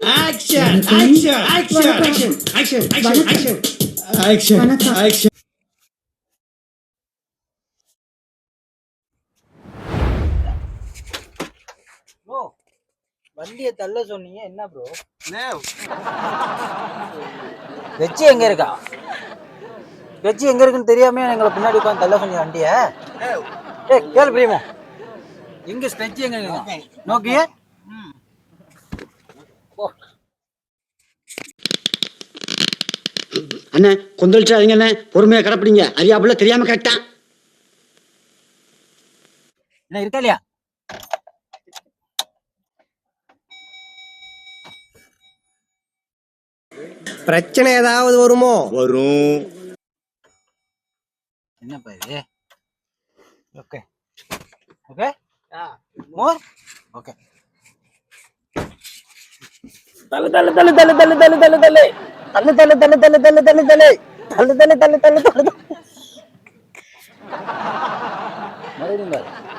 Action action action action action action action action வணக்கம். Action bro வண்டியை தள்ள சொன்னீங்க. என்ன ப்ரோ வெச்சி எங்க இருக்கா? வெச்சி எங்க இருக்குன்னு தெரியாம எங்களை பின்னாடி உட்காந்து தள்ள சொன்னீங்க வண்டிய. ஏய் கேளு பிரியமோ. எங்க ஸ்டெச் எங்க இருக்கு? நோக்கிய. அண்ணே கொந்தளிச்சாதீங்க அண்ணே பொறுமையா கிடப்பிடிங்க. அறியாப்புல தெரியாம கேட்டான் என்ன இருக்கா இல்லையா? பிரச்சனை ஏதாவது வருமோ? வரும். என்னப்பா இது? ஓகே. ஓகே? மோர்? ஓகே. தள்ளு தள்ளு தள்ளு தள்ளு தள்ளு தள்ளு தள்ளு. தள்ளு தள்ளு தள்ளு தள்ளு தள்ளு தள்ளு தள்ளு. தள்ளு தள்ளு தள்ளு தள்ளு தள்ளு. தள்ளு